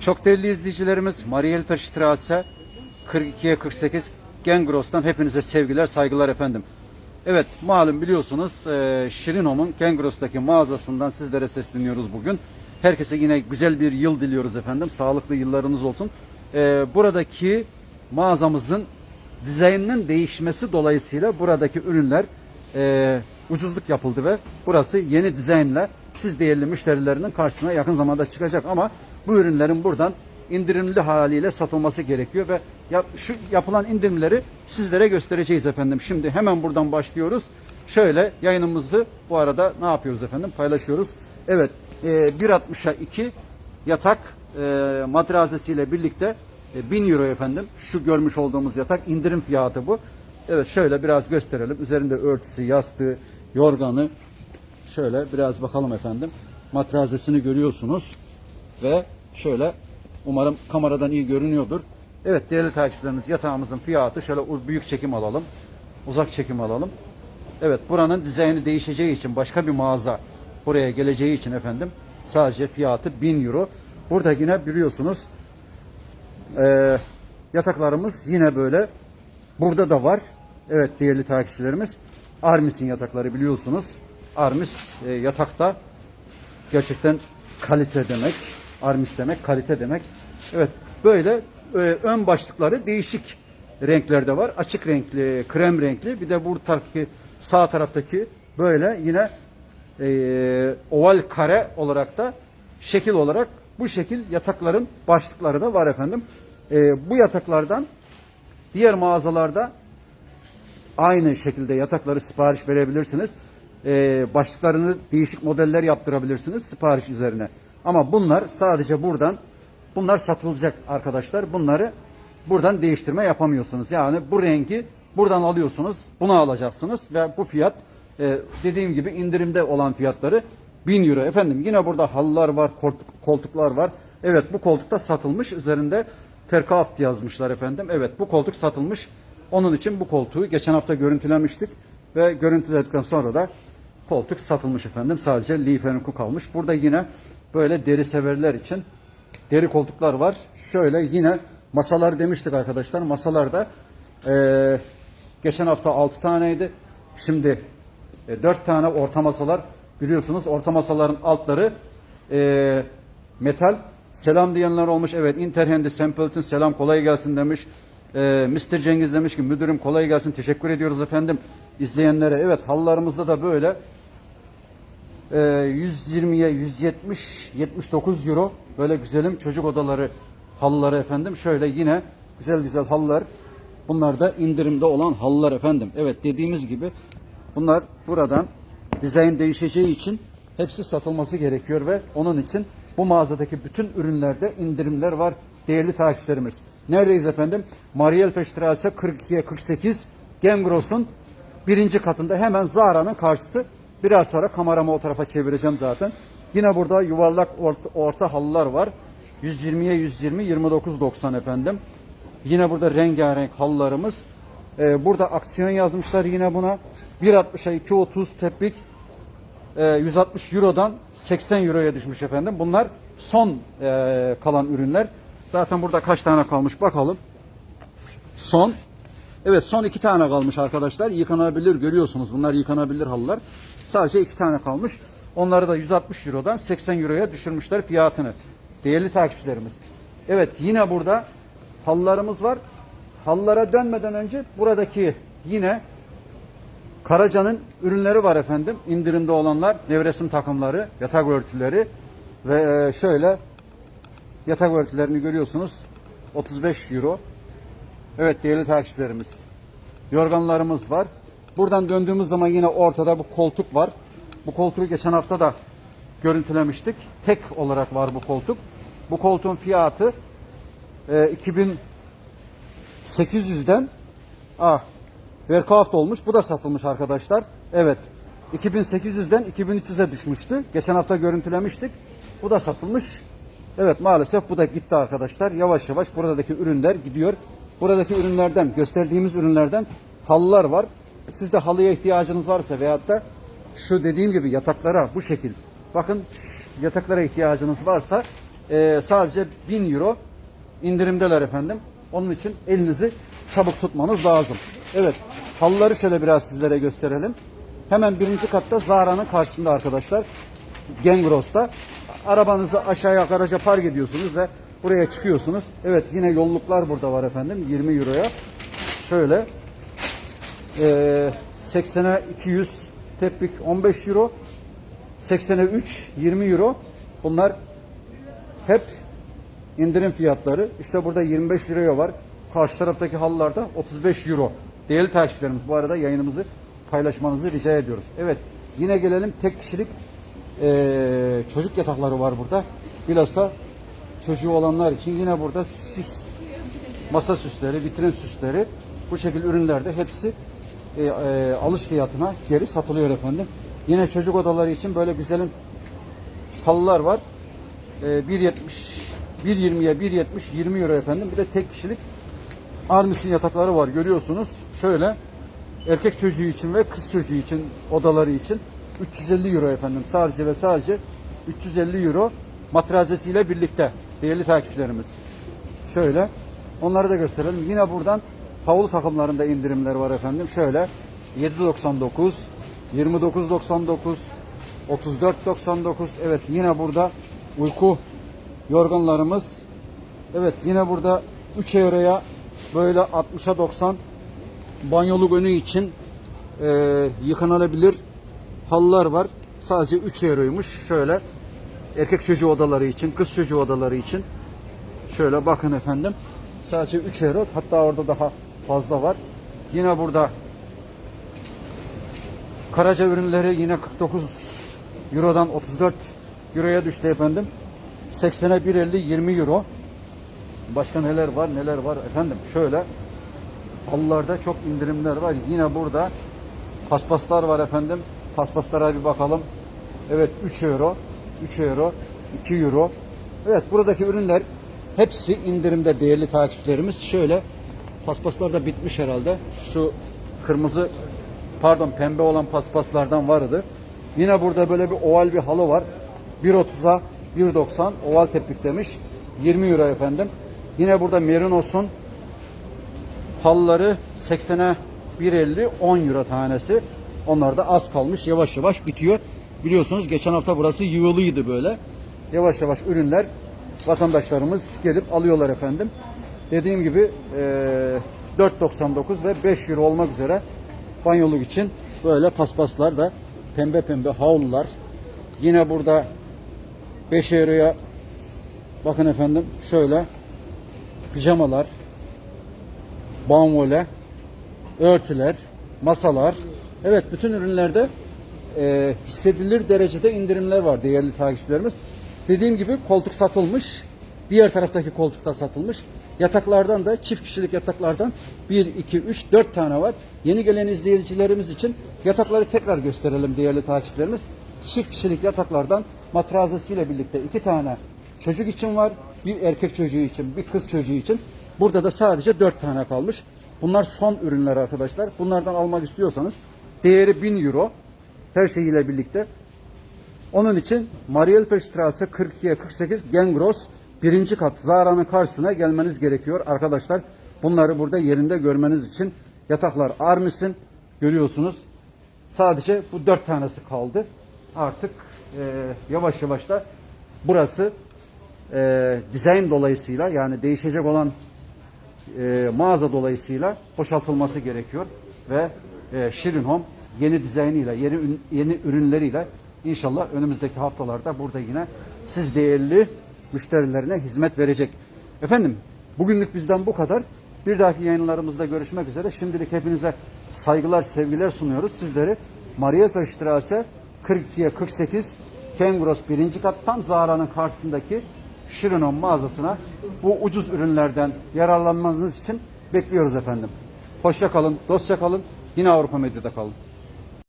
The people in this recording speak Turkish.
Çok değerli izleyicilerimiz Marielfer Strasse 42'ye 48 Gengros'tan hepinize sevgiler, saygılar efendim. Evet malum biliyorsunuz e, Şirin Home'un Gengros'taki mağazasından sizlere sesleniyoruz bugün. Herkese yine güzel bir yıl diliyoruz efendim. Sağlıklı yıllarınız olsun. E, buradaki mağazamızın dizaynının değişmesi dolayısıyla buradaki ürünler e, ucuzluk yapıldı ve burası yeni dizaynla siz değerli müşterilerinin karşısına yakın zamanda çıkacak ama bu ürünlerin buradan indirimli haliyle satılması gerekiyor ve yap- şu yapılan indirimleri sizlere göstereceğiz efendim. Şimdi hemen buradan başlıyoruz. Şöyle yayınımızı bu arada ne yapıyoruz efendim paylaşıyoruz. Evet e, 1.60'a 2 yatak e, madrazesiyle birlikte e, 1000 euro efendim. Şu görmüş olduğumuz yatak indirim fiyatı bu. Evet şöyle biraz gösterelim. Üzerinde örtüsü, yastığı, yorganı. Şöyle biraz bakalım efendim. Matrazesini görüyorsunuz. Ve şöyle umarım kameradan iyi görünüyordur. Evet değerli takipçilerimiz yatağımızın fiyatı şöyle büyük çekim alalım. Uzak çekim alalım. Evet buranın dizaynı değişeceği için başka bir mağaza buraya geleceği için efendim sadece fiyatı 1000 euro. Burada yine biliyorsunuz ee, yataklarımız yine böyle. Burada da var. Evet değerli takipçilerimiz. Armis'in yatakları biliyorsunuz. Armis e, yatakta gerçekten kalite demek. Armis demek, kalite demek. Evet böyle e, ön başlıkları değişik renklerde var. Açık renkli, krem renkli. Bir de bu taraftaki sağ taraftaki böyle yine e, oval kare olarak da şekil olarak bu şekil yatakların başlıkları da var efendim. E, bu yataklardan diğer mağazalarda aynı şekilde yatakları sipariş verebilirsiniz. E, başlıklarını değişik modeller yaptırabilirsiniz sipariş üzerine. Ama bunlar sadece buradan bunlar satılacak arkadaşlar. Bunları buradan değiştirme yapamıyorsunuz. Yani bu rengi buradan alıyorsunuz. Bunu alacaksınız ve bu fiyat e, dediğim gibi indirimde olan fiyatları 1000 euro. Efendim yine burada halılar var, koltuk- koltuklar var. Evet bu koltukta satılmış. Üzerinde Ferkaft yazmışlar efendim. Evet bu koltuk satılmış. Onun için bu koltuğu geçen hafta görüntülemiştik ve görüntüledikten sonra da koltuk satılmış efendim. Sadece Liefernku kalmış. Burada yine böyle deri severler için deri koltuklar var. Şöyle yine masalar demiştik arkadaşlar. Masalarda eee, geçen hafta 6 taneydi. Şimdi e, 4 tane orta masalar. Biliyorsunuz orta masaların altları eee, metal. Selam diyenler olmuş. Evet Interhandy Sampleton selam kolay gelsin demiş. Eee Mr. Cengiz demiş ki müdürüm kolay gelsin teşekkür ediyoruz efendim izleyenlere. Evet halılarımızda da böyle 120'ye 170 79 euro böyle güzelim çocuk odaları halıları efendim şöyle yine güzel güzel halılar bunlar da indirimde olan halılar efendim evet dediğimiz gibi bunlar buradan dizayn değişeceği için hepsi satılması gerekiyor ve onun için bu mağazadaki bütün ürünlerde indirimler var değerli takipçilerimiz. Neredeyiz efendim? Mariel Strasse 42'ye 48 Gemgros'un birinci katında hemen Zara'nın karşısı. Biraz sonra kameramı o tarafa çevireceğim zaten. Yine burada yuvarlak orta, orta halılar var. 120'ye 120, 29.90 efendim. Yine burada rengarenk halılarımız. Ee, burada aksiyon yazmışlar yine buna. 1.60'a 2.30 teplik. Ee, 160 Euro'dan 80 Euro'ya düşmüş efendim. Bunlar son e, kalan ürünler. Zaten burada kaç tane kalmış bakalım. Son. Evet son iki tane kalmış arkadaşlar. Yıkanabilir görüyorsunuz. Bunlar yıkanabilir halılar. Sadece iki tane kalmış. Onları da 160 Euro'dan 80 Euro'ya düşürmüşler fiyatını. Değerli takipçilerimiz. Evet yine burada halılarımız var. Halılara dönmeden önce buradaki yine Karaca'nın ürünleri var efendim. İndirimde olanlar nevresim takımları, yatak örtüleri ve e, şöyle yatak örtülerini görüyorsunuz. 35 euro. Evet değerli takipçilerimiz. Yorganlarımız var. Buradan döndüğümüz zaman yine ortada bu koltuk var. Bu koltuğu geçen hafta da görüntülemiştik. Tek olarak var bu koltuk. Bu koltuğun fiyatı e, 2800'den ah Verkaft olmuş. Bu da satılmış arkadaşlar. Evet. 2800'den 2300'e düşmüştü. Geçen hafta görüntülemiştik. Bu da satılmış. Evet maalesef bu da gitti arkadaşlar. Yavaş yavaş buradaki ürünler gidiyor. Buradaki ürünlerden, gösterdiğimiz ürünlerden halılar var. Sizde halıya ihtiyacınız varsa veyahut da şu dediğim gibi yataklara bu şekil. Bakın yataklara ihtiyacınız varsa e, sadece 1000 euro indirimdeler efendim. Onun için elinizi çabuk tutmanız lazım. Evet halıları şöyle biraz sizlere gösterelim. Hemen birinci katta Zara'nın karşısında arkadaşlar. Gengros'ta. Arabanızı aşağıya garaja park ediyorsunuz ve buraya çıkıyorsunuz. Evet yine yolluklar burada var efendim 20 euroya. Şöyle e, 80'e 200 teplik 15 euro 80'e 3 20 euro bunlar hep indirim fiyatları. İşte burada 25 euroya var. Karşı taraftaki halılarda 35 euro. Değerli takipçilerimiz bu arada yayınımızı paylaşmanızı rica ediyoruz. Evet yine gelelim tek kişilik eee, çocuk yatakları var burada. Bilhassa çocuğu olanlar için yine burada sis masa süsleri, vitrin süsleri bu şekil ürünlerde hepsi e, e, alış fiyatına geri satılıyor efendim. Yine çocuk odaları için böyle güzelim halılar var. E, 1.70 1.20'ye 1.70 20 euro efendim. Bir de tek kişilik Armis'in yatakları var görüyorsunuz. Şöyle erkek çocuğu için ve kız çocuğu için odaları için 350 euro efendim. Sadece ve sadece 350 euro matrazesiyle birlikte değerli takipçilerimiz. Şöyle onları da gösterelim. Yine buradan havlu takımlarında indirimler var efendim. Şöyle 7.99 29.99 34.99 evet yine burada uyku yorganlarımız evet yine burada 3 euroya böyle 60'a 90 banyoluk önü için e, yıkanabilir halılar var. Sadece 3 euroymuş. Şöyle erkek çocuğu odaları için, kız çocuğu odaları için Şöyle bakın efendim. Sadece 3 euro. Hatta orada daha fazla var. Yine burada Karaca ürünleri yine 49 Euro'dan 34 Euro'ya düştü efendim. 80'e 1.50 20 Euro. Başka neler var neler var efendim. Şöyle halılarda çok indirimler var. Yine burada paspaslar var efendim. Paspaslara bir bakalım. Evet 3 euro, 3 euro, 2 euro. Evet buradaki ürünler hepsi indirimde değerli takipçilerimiz. Şöyle paspaslar da bitmiş herhalde. Şu kırmızı pardon pembe olan paspaslardan vardı. Yine burada böyle bir oval bir halı var. 1.30'a 1.90 oval teplik demiş. 20 euro efendim. Yine burada Merinos'un halıları 80'e 1.50 10 euro tanesi. Onlar da az kalmış. Yavaş yavaş bitiyor. Biliyorsunuz geçen hafta burası yığılıydı böyle. Yavaş yavaş ürünler vatandaşlarımız gelip alıyorlar efendim. Dediğim gibi eee 4.99 ve 5 euro olmak üzere banyoluk için böyle paspaslar da pembe pembe havlular. Yine burada 5 euroya bakın efendim şöyle pijamalar, banvole, örtüler, masalar. Evet bütün ürünlerde e, hissedilir derecede indirimler var değerli takipçilerimiz. Dediğim gibi koltuk satılmış. Diğer taraftaki koltuk da satılmış. Yataklardan da çift kişilik yataklardan 1, 2, 3, 4 tane var. Yeni gelen izleyicilerimiz için yatakları tekrar gösterelim değerli takipçilerimiz. Çift kişilik yataklardan matrazesiyle birlikte iki tane çocuk için var. Bir erkek çocuğu için, bir kız çocuğu için. Burada da sadece 4 tane kalmış. Bunlar son ürünler arkadaşlar. Bunlardan almak istiyorsanız değeri 1000 euro her şeyiyle birlikte. Onun için Marielferstrasse 42'ye 48 Gengros birinci kat Zara'nın karşısına gelmeniz gerekiyor arkadaşlar. Bunları burada yerinde görmeniz için yataklar Armis'in görüyorsunuz. Sadece bu dört tanesi kaldı. Artık e, yavaş yavaş da burası e, dizayn dolayısıyla yani değişecek olan e, mağaza dolayısıyla boşaltılması gerekiyor ve e, Şirin Home yeni dizaynıyla, yeni yeni ürünleriyle inşallah önümüzdeki haftalarda burada yine siz değerli müşterilerine hizmet verecek. Efendim bugünlük bizden bu kadar. Bir dahaki yayınlarımızda görüşmek üzere. Şimdilik hepinize saygılar, sevgiler sunuyoruz. Sizleri Marietta Strasse 42'ye 48 Kengros birinci kat tam Zara'nın karşısındaki Şirinon mağazasına bu ucuz ürünlerden yararlanmanız için bekliyoruz efendim. Hoşça kalın, dostça kalın. Yine Avrupa Medya'da kalın.